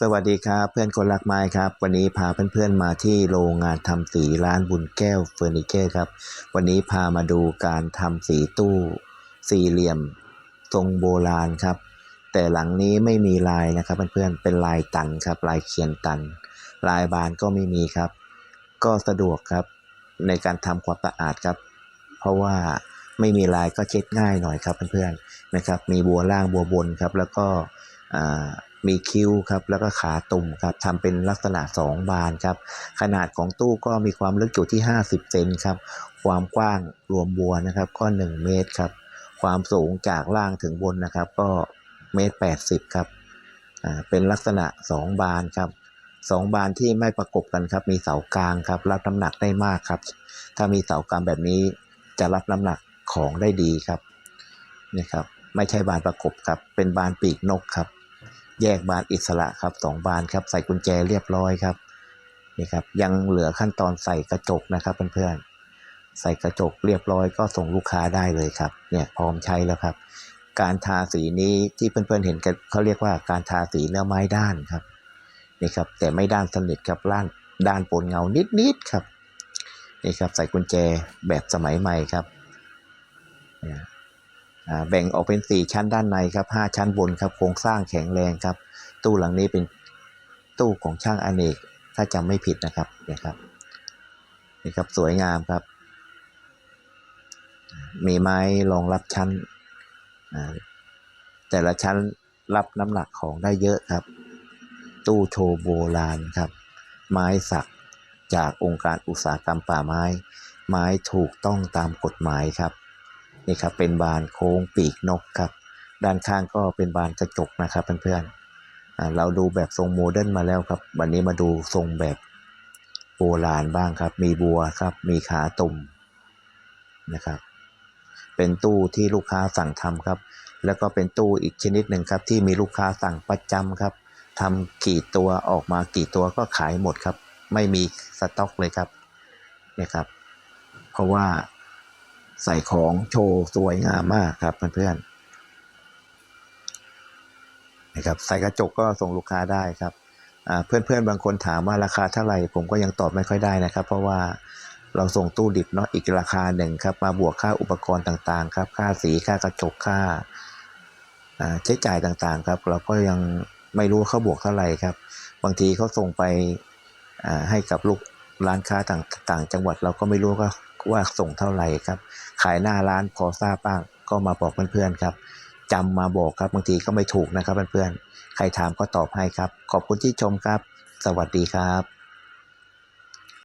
สวัสดีครับเพื่อนคนรักไม้ครับ วันนี้พาเพื่อนๆมาที่โรงงานทำสีร้านบุญแก้วเฟอร์นิเจอร์ครับ วันนี้พามาดูการทำสีตู้สี่เหลี่ยมทรงโบราณครับ แต่หลังนี้ไม่มีลายนะครับเพื่อนๆเป็นลายตันครับ ลายเขียนตัน ลายบานก็ไม่มีครับ ก็สะดวกครับในการทำความสะอาดครับ เพราะว่าไม่มีลายก็เช็ดง่ายหน่อยครับเพื่อนๆนะครับ มีบัวล่างบัวบนครับ แล้วก็อ่า มีคิ้วครับแล้วก็ขาตุ่มครับทำเป็นลักษณะ 2 บานครับขนาดของตู้ก็มีความลึกอยู่ที่ 50เซนครับความกว้างรวมบัวนะครับก็ 1 เมตรครับความสูงจากล่างถึงบนนะครับ ก็เมตร80ครับอ่าเป็นลักษณะ 2 บานครับสองบานที่ไม่ประกบกันครับ มีเสากลางครับ รับน้ำหนักได้มากครับ ถ้ามีเสากลางแบบนี้จะรับน้ำหนักของได้ดีครับนี่ครับ ไม่ใช่บานประกบครับ เป็นบานปีกนกครับ แยกบานอิสระครับสองบานครับใส่กุญแจเรียบร้อยครับนี่ครับยังเหลือขั้นตอนใส่กระจกนะครับเพื่อนๆใส่กระจกเรียบร้อยก็ส่งลูกค้าได้เลยครับเนี่ยพร้อมใช้แล้วครับ การทาสีนี้ที่เพื่อนๆเห็นกันเขาเรียกว่าการทาสีเนื้อไม้ด้านครับนี่ครับแต่ไม่ด้านสนิทครับด้านด้านปนเงานิดๆครับนี่ครับใส่กุญแจแบบสมัยใหม่ครับเนี่ย แบ่งออกเป็นสี่ชั้นด้านในครับห้าชั้นบนครับโครงสร้างแข็งแรงครับ ตู้หลังนี้เป็นตู้ของช่างอเนก ถ้าจำไม่ผิดนะครับนี่ยครับนี่ครับสวยงามครับ มีไม้รองรับชั้น แต่ละชั้นรับน้ำหนักของได้เยอะครับ ตู้โชว์โบราณครับ ไม้สักจากองค์การอุตสาหกรรมป่าไม้ ไม้ถูกต้องตามกฎหมายครับ นี่ครับเป็นบานโค้งปีกนกครับ ด้านข้างก็เป็นบานกระจกนะครับเพื่อนๆเราดูแบบทรงโมเดิร์นมาแล้วครับ วันนี้มาดูทรงแบบโบราณบ้างครับ มีบัวครับ มีขาตุ่มนะครับ เป็นตู้ที่ลูกค้าสั่งทำครับ แล้วก็เป็นตู้อีกชนิดหนึ่งครับ ที่มีลูกค้าสั่งประจำครับทำกี่ตัวออกมากี่ตัวก็ขายหมดครับ ไม่มีสต็อกเลยครับเนี่ยครับ เพราะว่า ใส่ของโชว์สวยงามมากครับเพื่อนๆนะครับใส่กระจกก็ส่งลูกค้าได้ครับอ่าเพื่อนๆบางคนถามว่าราคาเท่าไหร่ผมก็ยังตอบไม่ค่อยได้นะครับ เพราะว่าเราส่งตู้ดิบเนาะอีกราคาหนึ่งครับมาบวกค่าอุปกรณ์ต่างๆครับ ค่าสีค่ากระจกค่าอ่าใช้จ่ายต่างๆครับ เราก็ยังไม่รู้เขาบวกเท่าไหร่ครับ บางทีเขาส่งไปอ่าให้กับลูกร้านค้าต่างต่างจังหวัดเราก็ไม่รู้ว่า ว่าส่งเท่าไหร่ครับ ขายหน้าร้านพอทราบบ้างก็มาบอกเพื่อนๆครับจำมาบอกครับบางทีก็ไม่ถูกนะครับเพื่อนๆใครถามก็ตอบให้ครับ ขอบคุณที่ชมครับ สวัสดีครับ